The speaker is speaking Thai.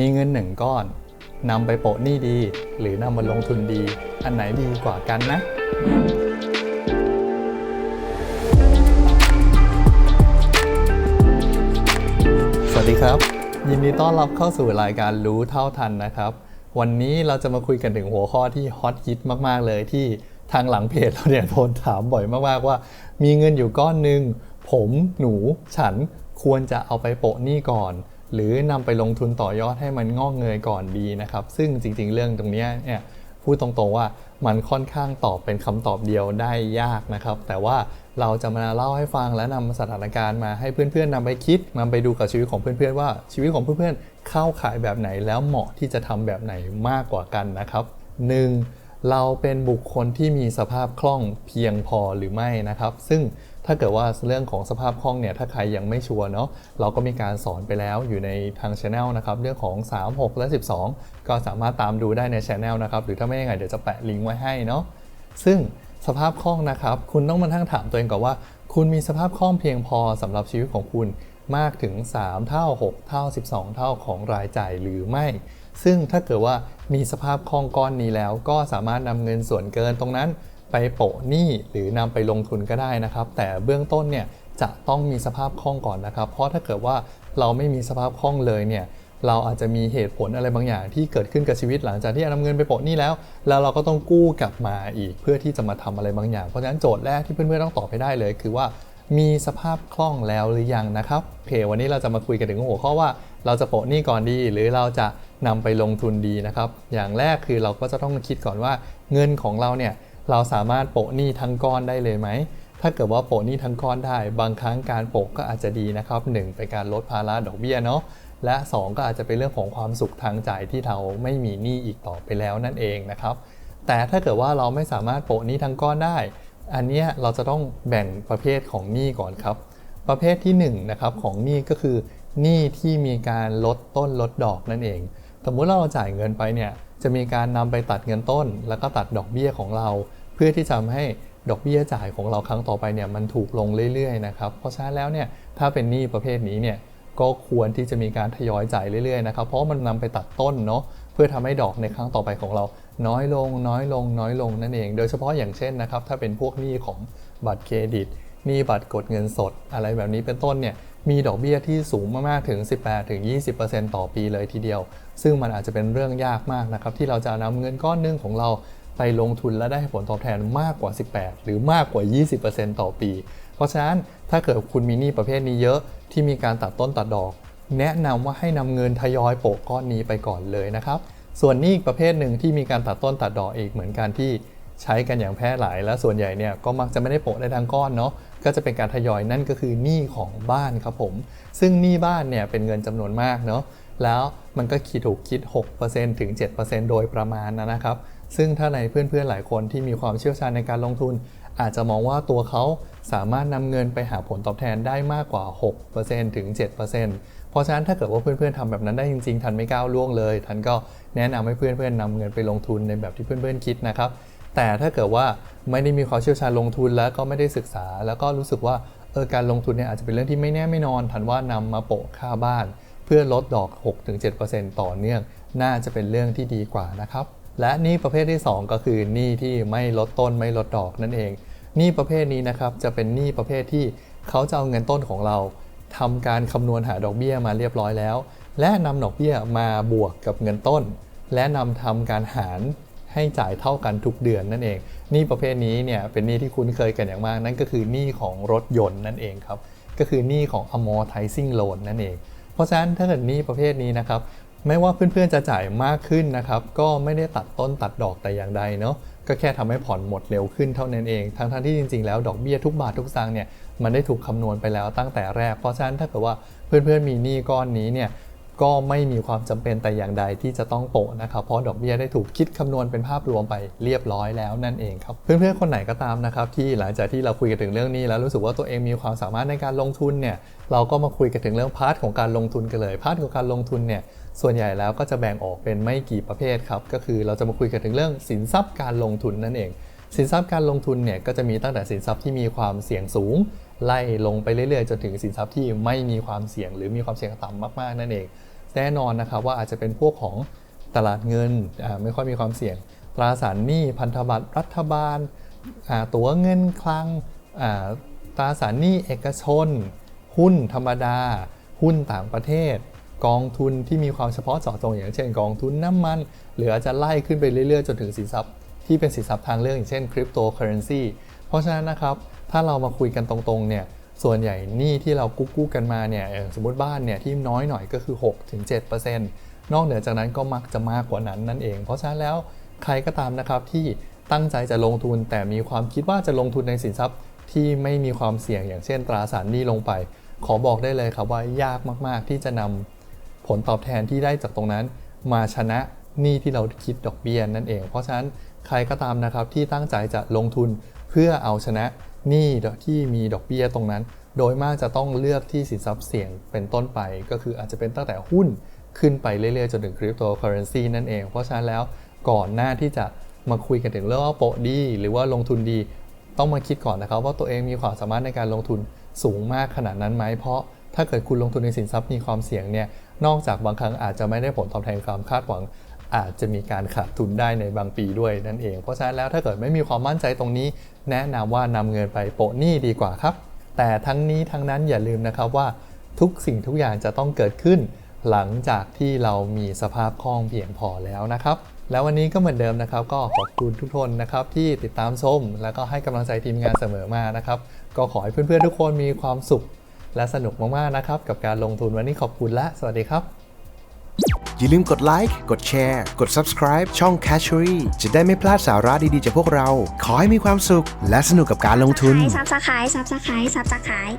มีเงินหนึ่งก้อนนำไปโปะหนี้ดี หรือนำมาลงทุนดี อันไหนดีกว่ากันนะ สวัสดีครับ ยินดีต้อนรับเข้าสู่รายการรู้เท่าทันนะครับ วันนี้เราจะมาคุยกันถึงหัวข้อที่ฮอตฮิตมาก ๆ เลยที่ทางหลังเพจเราเนี่ยโดนถามบ่อยมาก ๆ ว่า มีเงินอยู่ก้อนหนึ่งผมหนูฉันควรจะเอาไปโปะหนี้ก่อน หรือนำไปลงทุนต่อยอดให้มันงอกเงยก่อนดีนะครับ ซึ่งจริงๆ เรื่องตรงนี้เนี่ยพูดตรงๆว่ามันค่อนข้างตอบเป็นคำตอบเดียวได้ยากนะครับ แต่ว่าเราจะมาเล่าให้ฟังและนำสถานการณ์มาให้เพื่อนๆนำไปคิดนำไปดูกับชีวิตของเพื่อนๆว่าชีวิตของเพื่อนๆเข้าขายแบบไหนแล้วเหมาะที่จะทำแบบไหนมากกว่ากันนะครับ 1. เราเป็นบุคคลที่มีสภาพคล่องเพียงพอหรือไม่นะครับ ซึ่งถ้าเกิดว่าเรื่องของสภาพคล่องเนี่ยถ้าใครยังไม่ชัวร์เนาะเราก็มีการสอนไปแล้วอยู่ในทางช anel นะครับเรื่องของ 3 6 และ 12 ก็สามารถตามดูได้ในช anel นะครับหรือถ้าไม่ยังไงเดี๋ยวจะแปะลิงก์ไว้ให้เนาะซึ่งสภาพคล่องนะครับคุณต้องมาทั้งถามตัวเองก่อนว่า คุณมีสภาพคล่องเพียงพอสำหรับชีวิตของคุณมากถึง 3 เท่า 6 เท่า 12 เท่าของรายจ่ายหรือไม่ ซึ่งถ้าเกิดว่ามีสภาพคล่องก้อนนี้แล้ว ก็สามารถนำเงินส่วนเกินตรงนั้น ไปโปะหนี้หรือนำไปลงทุนก็ได้นะครับ แต่เบื้องต้นเนี่ยจะต้องมีสภาพคล่องก่อนนะครับ เพราะถ้าเกิดว่าเราไม่มีสภาพคล่องเลยเนี่ยเราอาจจะมีเหตุผลอะไรบางอย่างที่เกิดขึ้นกับชีวิตหลังจากที่นำเงินไปโปะหนี้แล้ว แล้วเราก็ต้องกู้กลับมาอีกเพื่อที่จะมาทำอะไรบางอย่าง เพราะฉะนั้นโจทย์แรกที่เพื่อนๆต้องตอบให้ได้เลย คือว่ามีสภาพคล่องแล้วหรือยังนะครับเควันนี้เราจะมาคุยกันถึงหัวข้อว่า เราจะโปะหนี้ก่อนดี หรือเราจะ นำไปลงทุนดีนะครับ อย่างแรกคือเราก็จะต้องคิดก่อนว่าเงินของเราเนี่ยเราสามารถโปะหนี้ทั้งก้อนได้เลยไหม ถ้าเกิดว่าโปะหนี้ทั้งก้อนได้ บางครั้งการโปะก็อาจจะดีนะครับหนึ่งเป็นการลดภาระดอกเบี้ยเนาะ และ 2 ก็อาจจะเป็นเรื่องของความสุขทางใจที่เราไม่มีหนี้อีกต่อไปแล้วนั่นเองนะครับ แต่ถ้าเกิดว่าเราไม่สามารถโปะหนี้ทั้งก้อนได้ อันนี้เราจะต้องแบ่งประเภทของหนี้ก่อนครับ ประเภทที่1นะครับของหนี้ก็คือหนี้ที่มีการลดต้นลดดอกนั่นเอง สมมุติเราจ่ายเงินไปเนี่ยจะมีการนำไปตัดเงินต้น แล้วก็ตัดดอกเบี้ยของเรา เพื่อที่จะทำให้ดอกเบี้ยจ่ายของเราครั้งต่อไปเนี่ยมันถูกลงเรื่อยๆนะครับเพราะฉะนั้นแล้วเนี่ยถ้าเป็นหนี้ประเภทนี้เนี่ยก็ควรที่จะมีการทยอยจ่ายเรื่อยๆนะครับเพราะมันนำไปตัดต้นเนาะเพื่อทำให้ดอกในครั้งต่อไปของเรา น้อยลงน้อยลงน้อยลงนั่นเอง โดยเฉพาะอย่างเช่นนะครับถ้าเป็นพวกหนี้ของบัตรเครดิต หนี้บัตรกดเงินสดอะไรแบบนี้เป็นต้นเนี่ยมีดอกเบี้ยที่สูงมากๆถึง 18-20%ต่อปีเลยทีเดียว ซึ่งมันอาจจะเป็นเรื่องยากมากนะครับที่เราจะนำเงินก้อนหนึงของเราไปลงทุนและได้ผลตอบแทนมากกว่า 18 หรือมากกว่า 20%ต่อปี เพราะฉะนั้นถ้าเกิดคุณมีหนี้ประเภทนี้เยอะที่มีการตัดต้นตัดดอก แนะนำว่าให้นำเงินทยอยโปะก้อนนี้ไปก่อนเลยนะครับ ส่วนนี้อีกประเภทหนึ่งที่มีการตัดต้นตัดดอกอีกเหมือนกันที่ใช้กันอย่างแพร่หลาย และส่วนใหญ่เนี่ยก็มักจะไม่ได้โปะได้ทั้งก้อนเนาะ ก็จะเป็นการทยอยนั่นก็คือหนี้ของบ้านครับผม ซึ่งหนี้บ้านเนี่ยเป็นเงินจำนวนมากเนาะแล้วมันก็คิดถูกคิด 6%ถึง 7%โดยประมาณนะครับ ซึ่งถ้าในเพื่อนๆหลายคนที่มีความเชี่ยวชาญในการลงทุน อาจจะมองว่าตัวเขาสามารถนำเงินไปหาผลตอบแทนได้มากกว่า 6%ถึง 7%เพราะฉะนั้นถ้าเกิดว่าเพื่อนๆทำแบบนั้นได้จริงๆ ทันไม่ก้าวล่วงเลย ทันก็แนะนำให้เพื่อนๆนำเงินไปลงทุนในแบบที่เพื่อนๆคิดนะครับ แต่ถ้าเกิดว่าไม่ได้มีความเชี่ยวชาญลงทุนแล้วก็ไม่ได้ศึกษา แล้วก็รู้สึกว่าเออการลงทุนเนี่ยอาจจะเป็นเรื่องที่ไม่แน่ไม่นอนทันว่านำมาโปะค่าบ้าน เพื่อลดดอก 6-7%ต่อเนื่อง น่าจะเป็นเรื่องที่ดีกว่านะครับและหนี้ประเภทที่ 2 ก็คือหนี้ที่ไม่ลดต้นไม่ลดดอกนั่นเองหนี้ประเภทนี้นะครับจะเป็นหนี้ประเภทที่เขาจะเอาเงินต้นของเราทำการคำนวณหาดอกเบี้ยมาเรียบร้อยแล้ว และนำดอกเบี้ยมาบวกกับเงินต้น และนำทำการหาร ให้จ่ายเท่ากันทุกเดือนนั่นเองหนี้ประเภทนี้เนี่ยเป็นหนี้ที่คุ้นเคยกันอย่างมาก นั่นก็คือหนี้ของรถยนต์นั่นเองครับก็คือหนี้ของ amortizing loan นั่นเอง เพราะฉะนั้นถ้าเกิดหนี้ประเภทนี้นะครับไม่ว่าเพื่อนๆจะจ่ายมากขึ้นนะครับก็ไม่ได้ตัดต้นตัดดอกแต่อย่างใดเนาะก็แค่ทำให้ผ่อนหมดเร็วขึ้นเท่านั้นเอง ทั้งๆทที่จริงๆ แล้วดอกเบี้ยทุกบาททุกสตางค์เนี่ยมันได้ถูกคำนวณไปแล้วตั้งแต่แรก เพราะฉะนั้นถ้าเกิดว่าเพื่อนๆมีหนี้ก้อนนี้เนี่ย ก็ไม่มีความจำเป็นแต่อย่างใดที่จะต้องโปะนะครับ เพราะดอกเบี้ยได้ถูกคิดคำนวณเป็นภาพรวมไปเรียบร้อยแล้วนั่นเองครับ เพื่อนๆคนไหนก็ตามนะครับที่หลังจากที่เราคุยกันถึงเรื่องนี้ แล้วรู้สึกว่าตัวเองมีความสามารถในการลงทุนเนี่ยเราก็มาคุยกันถึงเรื่องพาร์ทของการลงทุนกันเลยพาร์ทของการลงทุนเนี่ยส่วนใหญ่แล้วก็จะแบ่งออกเป็นไม่กี่ประเภทครับก็คือเราจะมาคุยกันถึงเรื่องสินทรัพย์การลงทุนนั่นเอง สินทรัพย์การลงทุนเนี่ยก็จะมีตั้งแต่สินทรัพย์ที่มีความเสี่ยงสูง ไล่ลงไปเรื่อยๆจนถึงสินทรัพย์ที่ไม่มีความเสี่ยง หรือมีความเสี่ยงต่ำมากๆนั่นเอง แน่นอนนะครับว่าอาจจะเป็นพวกของตลาดเงินไม่ค่อยมีความเสี่ยง ตราสารหนี้พันธบัตรรัฐบาลตั๋วเงินคลังตราสารหนี้เอกชน หุ้นธรรมดา หุ้นต่างประเทศ กองทุนที่มีความเฉพาะเจาะจงอย่างเช่น กองทุนน้ำมัน หรืออาจจะไล่ขึ้นไปเรื่อยๆ จนถึงสินทรัพย์ที่เป็นสินทรัพย์ทางเลือกอย่างเช่นคริปโตเคอเรนซีเพราะฉะนั้นนะครับ ถ้าเรามาคุยกันตรงๆเนี่ยส่วนใหญ่หนี้ที่เรากู้กู้กันมาเนี่ยสมมติบ้านเนี่ยที่น้อยหน่อยก็คือ 6-7%นอกเหนือจากนั้นก็มักจะมากกว่านั้นนั่นเอง เพราะฉะนั้นแล้วใครก็ตามนะครับที่ตั้งใจจะลงทุนแต่มีความคิดว่าจะลงทุนในสินทรัพย์ที่ไม่มีความเสี่ยงอย่างเช่น ตราสารหนี้ลงไป ขอบอกได้เลยครับว่ายากมากๆ ที่จะนำผลตอบแทนที่ได้จากตรงนั้น มาชนะหนี้ที่เราคิดดอกเบี้ยนั่นเอง เพราะฉะนั้นใครก็ตามนะครับที่ตั้งใจจะลงทุน พื่อเอาชนะหนี้ที่มีดอกเบี้ยตรงนั้น โดยมากจะต้องเลือกที่สินทรัพย์เสี่ยงเป็นต้นไป ก็คืออาจจะเป็นตั้งแต่หุ้นขึ้นไปเรื่อยๆ จนถึงคริปโตเคอเรนซีนั่นเอง เพราะฉะนั้นแล้วก่อนหน้าที่จะมาคุยกันถึงเรื่องว่าโปะดี หรือว่าลงทุนดี ต้องมาคิดก่อนนะครับ ว่าตัวเองมีความสามารถในการลงทุนสูงมากขนาดนั้นไหมเพราะถ้าเกิดคุณลงทุนในสินทรัพย์มีความเสี่ยงเนี่ยนอกจากบางครั้งอาจจะไม่ได้ผลตอบแทนความคาดหวัง อาจจะมีการขาดทุนได้ในบางปีด้วยนั่นเอง เพราะฉะนั้นแล้วถ้าเกิดไม่มีความมั่นใจตรงนี้ แนะนำว่านำเงินไปโปะหนี้ดีกว่าครับ แต่ทั้งนี้ทั้งนั้นอย่าลืมนะครับว่าทุกสิ่งทุกอย่างจะต้องเกิดขึ้น หลังจากที่เรามีสภาพคล่องเพียงพอแล้วนะครับ แล้ววันนี้ก็เหมือนเดิมนะครับ ก็ขอบคุณทุกคนนะครับที่ติดตามชมแล้วก็ให้กำลังใจทีมงานเสมอมานะครับ ก็ขอให้เพื่อนๆทุกคนมีความสุข และสนุกมากๆนะครับ กับการลงทุนวันนี้ขอบคุณและสวัสดีครับ อย่าลืมกดไลค์กดแชร์ กด subscribe ช่อง c a s h e r y จะได้ไม่พลาดสาระดีๆจากพวกเรา ขอให้มีความสุข และสนุกกับการลงทุน ซับสไครต์ซับสไครต์ซับสไครต์